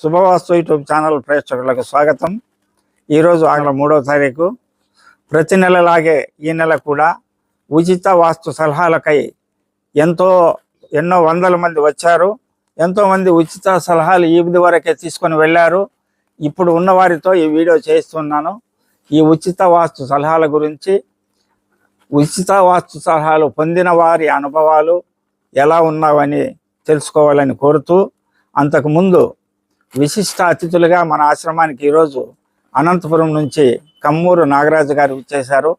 శుభవాస్తు YouTube channel ప్రేక్షకులకు స్వాగతం. ఈరోజు ఆంగ్ల మూడవ తారీఖు. ప్రతి నెలలాగే ఈ నెల కూడా ఉచిత వాస్తు సలహాలకై ఎంతో ఎన్నో వందల మంది వచ్చారు. ఎంతోమంది ఉచిత సలహాలు ఈ వరకే తీసుకొని వెళ్ళారు. ఇప్పుడు ఉన్నవారితో ఈ వీడియో చేస్తున్నాను ఈ ఉచిత వాస్తు సలహాల గురించి ఉచిత వాస్తు సలహాలు పొందిన వారి అనుభవాలు ఎలా ఉన్నావని తెలుసుకోవాలని కోరుతూ అంతకుముందు విశిష్ట అతిథులుగా మన ఆశ్రమానికి ఈరోజు అనంతపురం నుంచి కమ్మూరు నాగరాజు గారు వచ్చేశారు.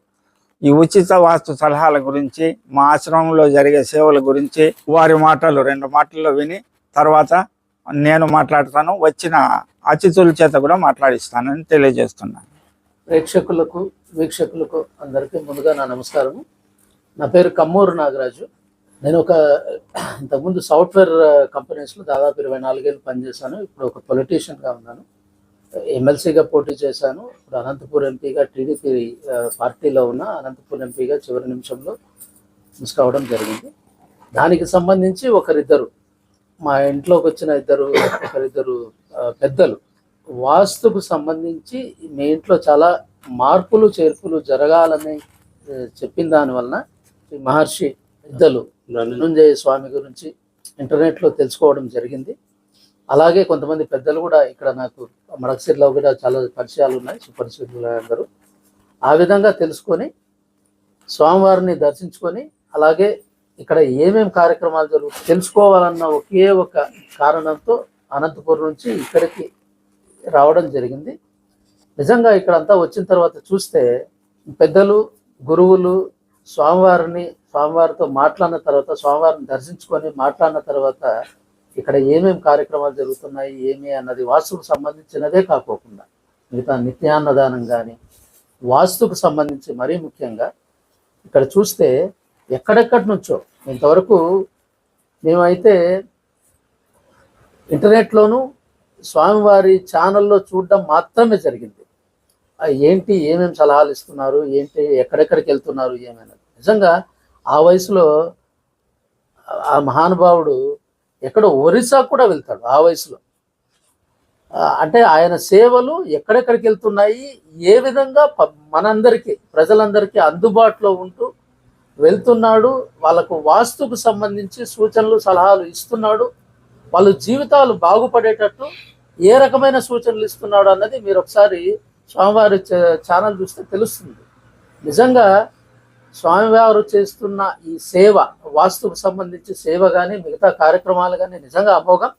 ఈ ఉచిత వాస్తు సలహాల గురించి మా ఆశ్రమంలో జరిగే సేవల గురించి వారి మాటలు రెండు మాటల్లో విని తర్వాత నేను మాట్లాడతాను. వచ్చిన అతిథుల చేత కూడా మాట్లాడిస్తానని తెలియజేస్తున్నాను ప్రేక్షకులకు వీక్షకులకు అందరికీ ముందుగా నా నమస్కారం నా పేరు కమ్మూరు నాగరాజు. నేను ఒక ఇంతకుముందు సాఫ్ట్వేర్ కంపెనీస్లో దాదాపు ఇరవై నాలుగేళ్ళు పనిచేశాను. ఇప్పుడు ఒక పొలిటీషియన్గా ఉన్నాను. ఎమ్మెల్సీగా పోటీ చేశాను. ఇప్పుడు అనంతపూర్ ఎంపీగా టీడీపీ పార్టీలో ఉన్న అనంతపూర్ ఎంపీగా చివరి నిమిషంలో మిస్ కావడం జరిగింది. దానికి సంబంధించి ఒకరిద్దరు మా ఇంట్లోకి వచ్చిన ఇద్దరు ఒకరిద్దరు పెద్దలు వాస్తుకు సంబంధించి మీ ఇంట్లో చాలా మార్పులు చేర్పులు జరగాలని చెప్పిన దానివలన ఈ మహర్షి పెద్దలు ధనుంజయ స్వామి గురించి ఇంటర్నెట్లో తెలుసుకోవడం జరిగింది. అలాగే కొంతమంది పెద్దలు కూడా ఇక్కడ నాకు మడక్సిర్లో కూడా చాలా పరిచయాలు ఉన్నాయి సుపరిచితులు అందరూ. ఆ విధంగా తెలుసుకొని స్వామివారిని దర్శించుకొని అలాగే ఇక్కడ ఏమేమి కార్యక్రమాలు జరుగు తెలుసుకోవాలన్న ఒకే ఒక కారణంతో అనంతపురం నుంచి ఇక్కడికి రావడం జరిగింది. నిజంగా ఇక్కడ అంతా వచ్చిన తర్వాత చూస్తే పెద్దలు గురువులు స్వామివారిని స్వామివారితో మాట్లాడిన తర్వాత స్వామివారిని దర్శించుకొని మాట్లాడిన తర్వాత ఇక్కడ ఏమేమి కార్యక్రమాలు జరుగుతున్నాయి ఏమి అన్నది వాస్తుకు సంబంధించినదే కాకోకుండా మిగతా నిత్యాన్నదానం కానీ వాస్తుకు సంబంధించి మరీ ముఖ్యంగా ఇక్కడ చూస్తే ఎక్కడెక్కడి నుంచో ఇంతవరకు మేమైతే ఇంటర్నెట్లోనూ స్వామివారి ఛానల్లో చూడడం మాత్రమే జరిగింది. ఏంటి ఏమేమి సలహాలు ఇస్తున్నారు ఏంటి ఎక్కడెక్కడికి వెళ్తున్నారు ఏమైనా నిజంగా ఆ వయసులో ఆ మహానుభావుడు ఎక్కడో ఒరిస్సా కూడా వెళ్తాడు ఆ వయసులో. అంటే ఆయన సేవలు ఎక్కడెక్కడికి వెళ్తున్నాయి ఏ విధంగా మనందరికీ ప్రజలందరికీ అందుబాటులో ఉంటూ వెళ్తున్నాడు వాళ్ళకు వాస్తుకు సంబంధించి సూచనలు సలహాలు ఇస్తున్నాడు వాళ్ళ జీవితాలు బాగుపడేటట్టు ఏ రకమైన సూచనలు ఇస్తున్నాడు అన్నది మీరు ఒకసారి స్వామివారి ఛానల్ చూస్తే తెలుస్తుంది. నిజంగా స్వామివారు చేస్తున్న ఈ సేవ వాస్తుకు సంబంధించి సేవ కానీ మిగతా కార్యక్రమాలు కానీ నిజంగా అమోఘం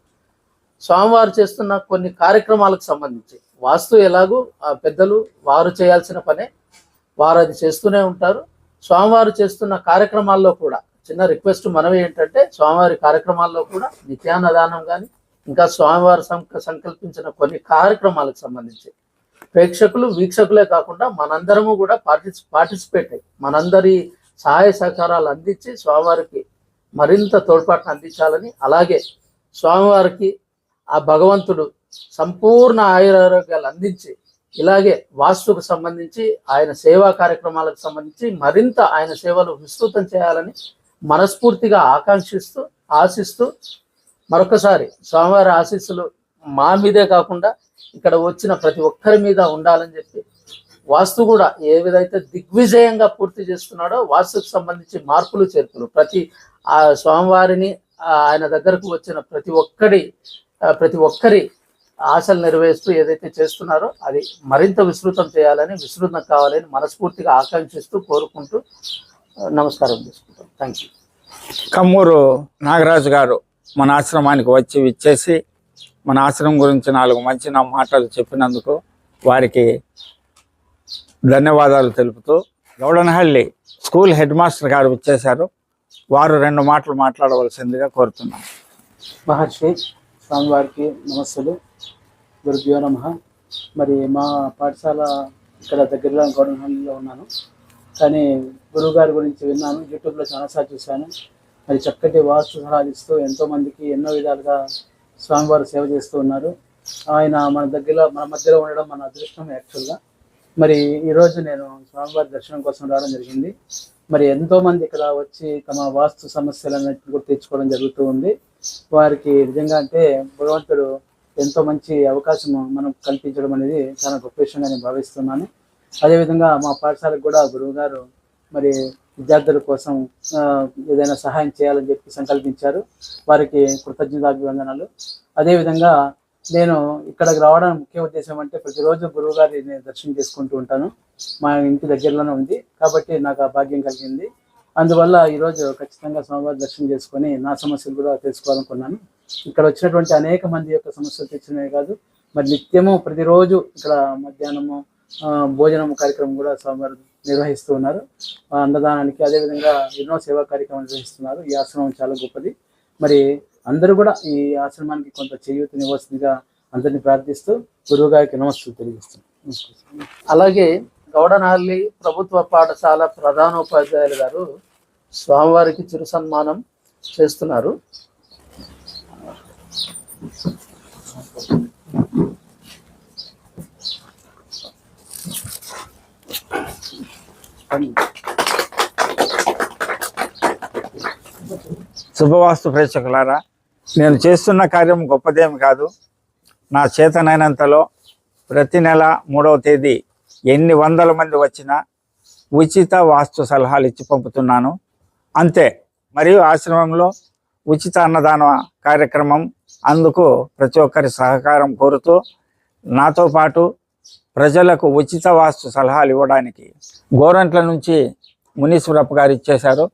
స్వామివారు చేస్తున్న కొన్ని కార్యక్రమాలకు సంబంధించి వాస్తు ఎలాగూ ఆ పెద్దలు వారు చేయాల్సిన పనే. వారు అది చేస్తూనే ఉంటారు. స్వామివారు చేస్తున్న కార్యక్రమాల్లో కూడా చిన్న రిక్వెస్ట్ మనవి ఏంటంటే స్వామివారి కార్యక్రమాల్లో కూడా నిత్యాన్నదానం కానీ ఇంకా స్వామివారు సంక సంకల్పించిన కొన్ని కార్యక్రమాలకు సంబంధించి ప్రేక్షకులు వీక్షకులే కాకుండా మనందరము కూడా పార్టిసి పార్టిసిపేట్ మనందరి సహాయ సహకారాలు అందించి స్వామివారికి మరింత తోడ్పాటును అందించాలని అలాగే స్వామివారికి ఆ భగవంతుడు సంపూర్ణ ఆయురారోగ్యాలు అందించి ఇలాగే వాస్తుకు సంబంధించి ఆయన సేవా కార్యక్రమాలకు సంబంధించి మరింత ఆయన సేవలు విస్తృతం చేయాలని మనస్ఫూర్తిగా ఆకాంక్షిస్తూ ఆశిస్తూ మరొకసారి స్వామివారి ఆశీస్సులు మా మీదే కాకుండా ఇక్కడ వచ్చిన ప్రతి ఒక్కరి మీద ఉండాలని చెప్పి వాస్తు కూడా ఏ విధైతే దిగ్విజయంగా పూర్తి చేస్తున్నాడో వాస్తుకు సంబంధించి మార్పులు చేర్పులు. ప్రతి ఆ స్వామివారిని ఆయన దగ్గరకు వచ్చిన ప్రతి ఒక్కడి ప్రతి ఒక్కరి ఆశలు నెరవేరుస్తూ ఏదైతే చేస్తున్నారో అది మరింత విస్తృతం చేయాలని విస్తృతం కావాలని మనస్ఫూర్తిగా ఆకాంక్షిస్తూ కోరుకుంటూ నమస్కారం చేసుకుంటాం. థ్యాంక్ యూ కమ్మూరు నాగరాజు గారు మన ఆశ్రమానికి వచ్చి ఇచ్చేసి మన ఆశ్రమం గురించి నాలుగు మంచి నా మాటలు చెప్పినందుకు వారికి ధన్యవాదాలు తెలుపుతూ గౌడనహಳ್ಳಿ స్కూల్ హెడ్ మాస్టర్ గారు విచ్చేశారు. వారు రెండు మాటలు మాట్లాడవలసిందిగా కోరుతున్నాను మహర్షి స్వామివారికి నమస్సులు. గురుభ్యో నమ. మరి మా పాఠశాల ఇక్కడ దగ్గరలో గౌడనహల్లిలో ఉన్నాను. కానీ గురువుగారి గురించి విన్నాను. యూట్యూబ్లో చాలాసార్లు చూశాను. మరి చక్కటి వాస్తు సలహాలు ఇస్తూ ఎంతోమందికి ఎన్నో విధాలుగా స్వామివారు సేవ చేస్తూ ఉన్నారు. ఆయన మన దగ్గరలో మన మధ్యలో ఉండడం మన అదృష్టం యాక్చువల్గా మరి ఈరోజు నేను స్వామివారి దర్శనం కోసం రావడం జరిగింది. మరి ఎంతోమంది ఇక్కడ వచ్చి తమ వాస్తు సమస్యలన్నింటినీ కూడా తీర్చుకోవడం జరుగుతూ ఉంది. వారికి నిజంగా అంటే భగవంతుడు ఎంతో మంచి అవకాశం మనం కల్పించడం అనేది చాలా గొప్ప విషయంగా నేను భావిస్తున్నాను. అదేవిధంగా మా పాఠశాలకు కూడా గురువు గారు మరి విద్యార్థుల కోసం ఏదైనా సహాయం చేయాలని చెప్పి సంకల్పించారు. వారికి కృతజ్ఞతాభివందనాలు. అదేవిధంగా నేను ఇక్కడికి రావడానికి ముఖ్య ఉద్దేశం అంటే ప్రతిరోజు గురువు గారిని నేను దర్శనం చేసుకుంటూ ఉంటాను. మా ఇంటి దగ్గరలోనే ఉంది. కాబట్టి నాకు ఆ భాగ్యం కలిగింది. అందువల్ల ఈరోజు ఖచ్చితంగా స్వామివారి దర్శనం చేసుకొని నా సమస్యలు కూడా తెలుసుకోవాలనుకున్నాను. ఇక్కడ వచ్చినటువంటి అనేక మంది యొక్క సమస్యలు తెచ్చినవి కాదు మరి నిత్యము ప్రతిరోజు ఇక్కడ మధ్యాహ్నము భోజనం కార్యక్రమం కూడా స్వామివారి నిర్వహిస్తూ ఉన్నారు అన్నదానానికి అదేవిధంగా ఎన్నో సేవా కార్యక్రమాలు నిర్వహిస్తున్నారు. ఈ ఆశ్రమం చాలా గొప్పది. మరి అందరూ కూడా ఈ ఆశ్రమానికి కొంత చేయూతనివ్వాల్సిందిగా అందరినీ ప్రార్థిస్తూ గురువుగారికి నమస్తూ తెలియజేస్తున్నాను అలాగే గౌడనాల్లి ప్రభుత్వ పాఠశాల ప్రధానోపాధ్యాయులు గారు స్వామివారికి చిరు సన్మానం చేస్తున్నారు. శుభవాస్తు ప్రేక్షకులారా నేను చేస్తున్న కార్యం గొప్పదేమి కాదు. నా చేతనైనంతలో ప్రతి నెల మూడవ తేదీ ఎన్ని వందల మంది వచ్చినా ఉచిత వాస్తు సలహాలు ఇచ్చి పంపుతున్నాను. అంతే మరియు ఆశ్రమంలో ఉచిత అన్నదాన కార్యక్రమం అందుకు ప్రతి ఒక్కరి సహకారం కోరుతూ నాతో పాటు ప్రజలకు ఉచిత వాస్తు సలహాలు ఇవ్వడానికి గోరంట్ల నుంచి మునీశ్వరప్ప గారు ఇచ్చేశారు.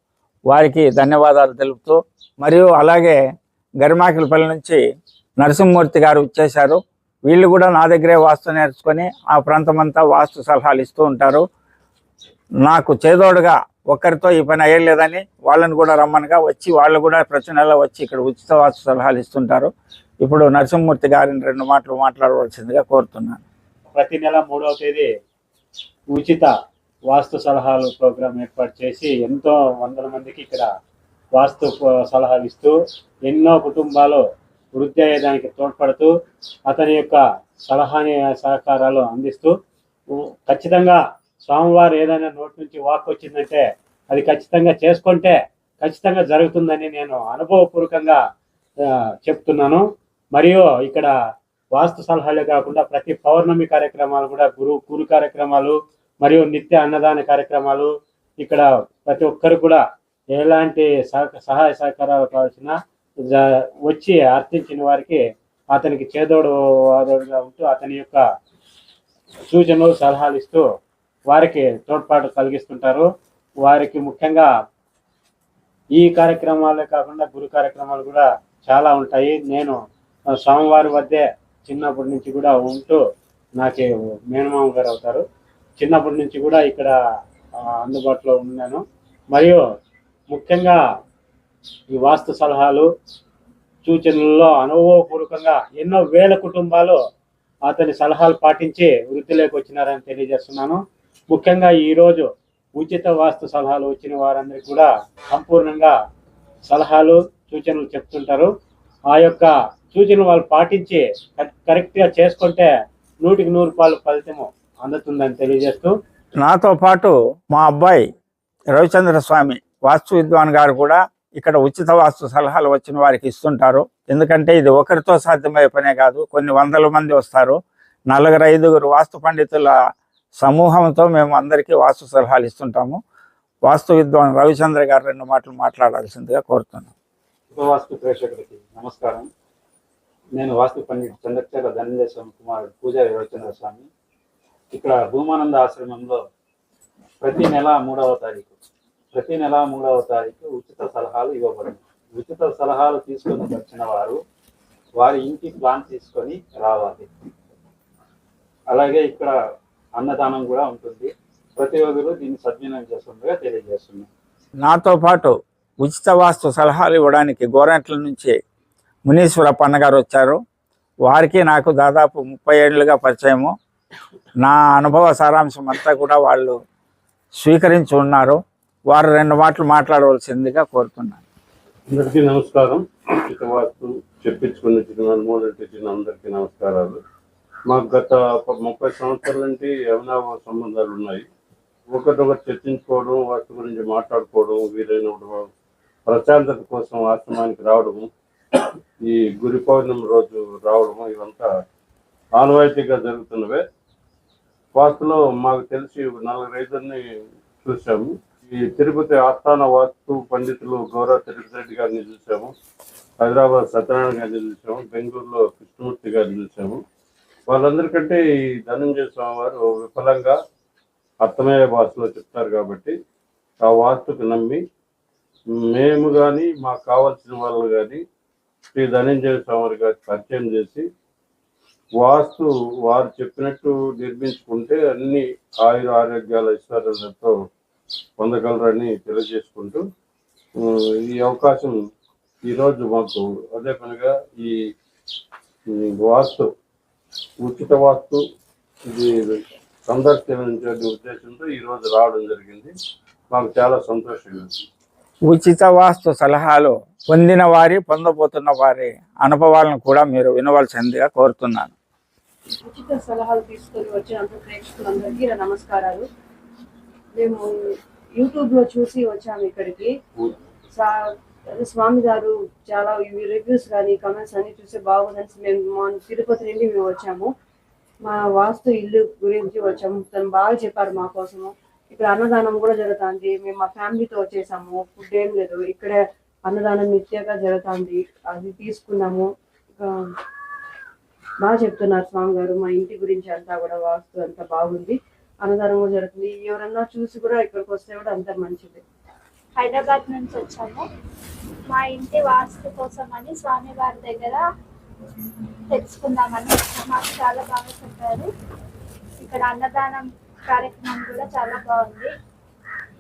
వారికి ధన్యవాదాలు తెలుపుతూ మరియు అలాగే గరిమాకిలపల్లి నుంచి నరసింహమూర్తి గారు ఇచ్చేశారు. వీళ్ళు కూడా నా దగ్గరే వాస్తు నేర్చుకొని ఆ ప్రాంతం అంతా వాస్తు సలహాలు ఇస్తూ ఉంటారు. నాకు చేదోడుగా ఒక్కరితో ఈ పని అయ్యలేదని వాళ్ళని కూడా రమ్మనగా వచ్చి వాళ్ళు కూడా ప్రతి నెల వచ్చి ఇక్కడ ఉచిత వాస్తు సలహాలు ఇస్తుంటారు. ఇప్పుడు నరసింహమూర్తి గారిని రెండు మాటలు మాట్లాడవలసిందిగా కోరుతున్నాను. ప్రతి నెల మూడవ తేదీ ఉచిత వాస్తు సలహాలు ప్రోగ్రాం ఏర్పాటు చేసి ఎంతో వందల మందికి ఇక్కడ వాస్తు సలహాలు ఇస్తూ ఎన్నో కుటుంబాలు వృద్ధి అయ్యేదానికి తోడ్పడుతూ అతని యొక్క సలహాని సహకారాలు అందిస్తూ ఖచ్చితంగా స్వామివారు ఏదైనా నోటి నుంచి వాక్ వచ్చిందంటే అది ఖచ్చితంగా చేసుకుంటే ఖచ్చితంగా జరుగుతుందని నేను అనుభవపూర్వకంగా చెప్తున్నాను. మరియు ఇక్కడ వాస్తు సలహాలే కాకుండా ప్రతి పౌర్ణమి కార్యక్రమాలు కూడా గురు గురు కార్యక్రమాలు మరియు నిత్య అన్నదాన కార్యక్రమాలు ఇక్కడ ప్రతి ఒక్కరు కూడా ఎలాంటి సహ- సహాయ సహకారాలు కావాల్సిన వచ్చి అర్థించిన వారికి అతనికి చేదోడు వాదోడుగా ఉంటూ అతని యొక్క సూచనలు సలహాలు ఇస్తూ వారికి తోడ్పాటు కలిగిస్తుంటారు. వారికి ముఖ్యంగా ఈ కార్యక్రమాలే కాకుండా గురు కార్యక్రమాలు కూడా చాలా ఉంటాయి. నేను స్వామివారి వద్దే చిన్నప్పటి నుంచి కూడా ఉంటూ నాకు మేనమామ గారు అవుతారు. చిన్నప్పటి నుంచి కూడా ఇక్కడ అందుబాటులో ఉన్నాను. మరియు ముఖ్యంగా ఈ వాస్తు సలహాలు సూచనలలో అనుభవపూర్వకంగా ఎన్నో వేల కుటుంబాలు అతని సలహాలు పాటించి వృద్ధిలోకి వచ్చినారని తెలియజేస్తున్నాను. ముఖ్యంగా ఈరోజు ఉచిత వాస్తు సలహాలు వచ్చిన వారందరికీ కూడా సంపూర్ణంగా సలహాలు సూచనలు చెప్తుంటారు. ఆ యొక్క సూచనలు వాళ్ళు పాటించి కరెక్ట్- కరెక్ట్గా చేసుకుంటే నూటికి నూరు రూపాయలు ఫలితము అందుతుందని తెలియజేస్తూ నాతో పాటు మా అబ్బాయి రవిచంద్ర స్వామి వాస్తు విద్వాన్ గారు కూడా ఇక్కడ ఉచిత వాస్తు సలహాలు వచ్చిన వారికి ఇస్తుంటారు. ఎందుకంటే ఇది ఒకరితో సాధ్యమయ్యే పనే కాదు. కొన్ని వందల మంది వస్తారు. నలుగురు ఐదుగురు వాస్తు పండితుల సమూహంతో మేము అందరికీ వాస్తు సలహాలు ఇస్తుంటాము. వాస్తు విద్వాన్ రవిచంద్ర గారు రెండు మాటలు మాట్లాడాల్సిందిగా కోరుతున్నాను. నమస్కారం. నేను వాస్తు పండిట్ చంద్రశేఖర ధనంజయ స్వామి కుమారుడు పూజారి రవిచంద్ర స్వామి ఇక్కడ భూమానంద ఆశ్రమంలో ప్రతి నెల మూడవ తారీఖు ప్రతి నెల మూడవ తారీఖు ఉచిత సలహాలు ఇవ్వబడింది ఉచిత సలహాలు తీసుకొని వచ్చిన వారు వారి ఇంటి ప్లాన్ తీసుకొని రావాలి. అలాగే ఇక్కడ అన్నదానం కూడా ఉంటుంది. ప్రతి ఒక్కరు దీన్ని సద్వినియోగం చేస్తుండగా తెలియజేస్తున్నాం నాతో పాటు ఉచిత వాస్తు సలహాలు ఇవ్వడానికి గోరంట్ల నుంచి మునీశ్వరప్ప అన్నగారు వచ్చారు. వారికి నాకు దాదాపు ముప్పై ఏళ్ళుగా పరిచయము. నా అనుభవ సారాంశం అంతా కూడా వాళ్ళు స్వీకరించి ఉన్నారు. వారు రెండు మాటలు మాట్లాడవలసిందిగా కోరుతున్నాను. అందరికీ నమస్కారం. ఇక చెప్పించుకున్న చిన్న వచ్చిన అనుమోదం తెచ్చిన అందరికీ నమస్కారాలు. మాకు గత ముప్పై సంవత్సరాల నుండి అవినాభ సంబంధాలు ఉన్నాయి. ఒకటొకటి చర్చించుకోవడం వాటి గురించి మాట్లాడుకోవడం వీలైనప్పుడు ప్రశాంతత కోసం ఆశ్రమానికి రావడము ఈ గురి పౌర్ణమి రోజు రావడము ఇవంతా ఆనవాయితీగా జరుగుతున్నవే. వాస్తులో మాకు తెలిసి నలుగురు ఐదుని చూసాము ఈ తిరుపతి ఆస్థాన వాస్తు పండితులు గౌరవ తిరుపతి రెడ్డి గారిని చూసాము హైదరాబాద్ సత్యనారాయణ గారిని చూసాము బెంగళూరులో కృష్ణమూర్తి గారిని చూసాము వాళ్ళందరికంటే ఈ ధనంజయ స్వామి వారు విఫలంగా అర్థమయ్యే భాషలో చెప్తారు కాబట్టి ఆ వాస్తుకు నమ్మి మేము కానీ మాకు కావాల్సిన వాళ్ళు కానీ శ్రీ ధనంజయ స్వామి గారు పరిచయం చేసి వాస్తు వారు చెప్పినట్టు నిర్మించుకుంటే అన్ని ఆయుర ఆరోగ్యాల ఐశ్వర్యాలతో పొందగలరని తెలియజేసుకుంటూ ఈ అవకాశం ఈరోజు మాకు అదే పనిగా ఈ ఈ వాస్తు ఉచిత వాస్తు ఇది సందర్శించే ఉద్దేశంతో ఈరోజు రావడం జరిగింది. మాకు చాలా సంతోషంగా ఉంది. ఉచిత వాస్తు సలహాలు పొందిన వారి పొందబోతున్న వారి అనుభవాలను కూడా మీరు వినవలసిందిగా కోరుతున్నాను. ఉచిత సలహాలు తీసుకొని వచ్చినందుకు ప్రేక్షకులందరికీ నమస్కారాలు. మేము యూట్యూబ్లో చూసి వచ్చాము ఇక్కడికి. సా- స్వామి గారు చాలా రివ్యూస్ కానీ కమెంట్స్ అన్ని చూసి బాగుందని మేము మా తిరుపతి నుండి మేము వచ్చాము. మా వాస్తు ఇల్లు గురించి వచ్చాము. తను బాగా చెప్పారు మా కోసము. ఇక్కడ అన్నదానం కూడా జరుగుతుంది. మేము మా ఫ్యామిలీతో వచ్చేసాము. ఫుడ్ ఏం లేదు. ఇక్కడే అన్నదానం నిత్యంగా జరుగుతుంది. అది తీసుకున్నాము. బాగా చెప్తున్నారు స్వామి గారు మా ఇంటి గురించి అంతా కూడా వాస్తు అంతా బాగుంది. అన్నదానం కూడా జరుగుతుంది. ఎవరన్నా చూసి కూడా ఇక్కడికి వస్తే కూడా అంత మంచిది. హైదరాబాద్ నుంచి వచ్చాము. మా ఇంటి వాస్తు కోసం అని స్వామి వారి దగ్గర తెచ్చుకుందామని మాకు చాలా బాగా చెప్పారు. ఇక్కడ అన్నదానం కార్యక్రమం కూడా చాలా బాగుంది.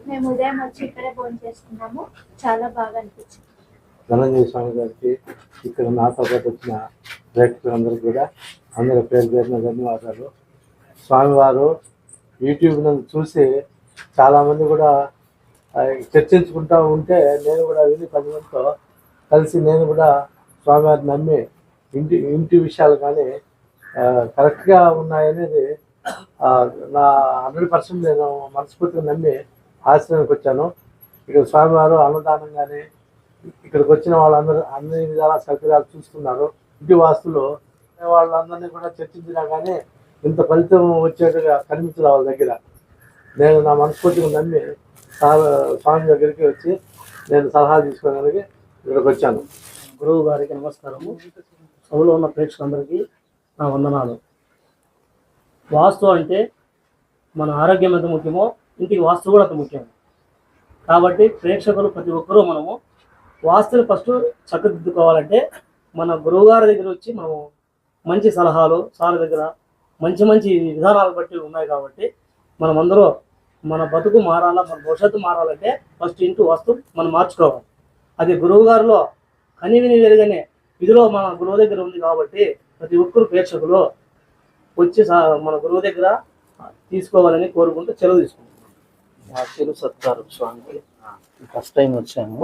మేము ఉదయం వచ్చి ఇక్కడే భోజనం చేసుకున్నాము. చాలా బాగా అనిపించింది. ధనంజయ స్వామి గారికి ఇక్కడ నాతో పాటు వచ్చిన ప్రేక్షకులందరూ కూడా అందరి పేరు పేరున ధన్యవాదాలు. స్వామివారు యూట్యూబ్ నందు చూసి చాలామంది కూడా చర్చించుకుంటూ ఉంటే నేను కూడా విని పది మందితో కలిసి నేను కూడా స్వామివారిని నమ్మి ఇంటి ఇంటి విషయాలు కానీ కరెక్ట్గా ఉన్నాయనేది నా హండ్రెడ్ పర్సెంట్ నేను మనస్ఫూర్తిగా నమ్మి ఆశ్రయానికి వచ్చాను. ఇక్కడ స్వామివారు అన్నదానం కానీ ఇక్కడికి వచ్చిన వాళ్ళందరూ అన్ని విధాల సౌకర్యాలు చూస్తున్నారు. ఇంటి వాస్తులు వాళ్ళందరినీ కూడా చర్చించినా కానీ ఇంత ఫలితం వచ్చేట్టుగా కనిపించదు వాళ్ళ దగ్గర. నేను నా మనస్ఫూర్తిగా నమ్మి స్వామి దగ్గరికి వచ్చి నేను సలహా తీసుకోవడానికి ఇక్కడికి వచ్చాను. గురువు గారికి నమస్కారము. సభలో ఉన్న ప్రేక్షకులందరికీ నా వందనాలు. వాస్తు అంటే మన ఆరోగ్యం ఎంత ముఖ్యమో ఇంటికి వాస్తు కూడా అంత ముఖ్యం. కాబట్టి ప్రేక్షకులు ప్రతి ఒక్కరూ మనము వాస్తుని ఫస్ట్ చక్కదిద్దుకోవాలంటే మన గురువు గారి దగ్గర వచ్చి మనము మంచి సలహాలు సార్ దగ్గర మంచి మంచి విధానాలు బట్టి ఉన్నాయి కాబట్టి మనమందరూ మన బతుకు మారాలా మన భవిష్యత్తు మారాలంటే ఫస్ట్ ఇంటి వాస్తు మనం మార్చుకోవాలి. అది గురువు గారిలో కని విని వెలుగనే విధిలో మన గురువు దగ్గర ఉంది కాబట్టి ప్రతి ఒక్కరు ప్రేక్షకులు వచ్చి మన గురువు దగ్గర తీసుకోవాలని కోరుకుంటూ సెలవు తీసుకుంటాం మా స్వామికి ఫస్ట్ టైం వచ్చాము.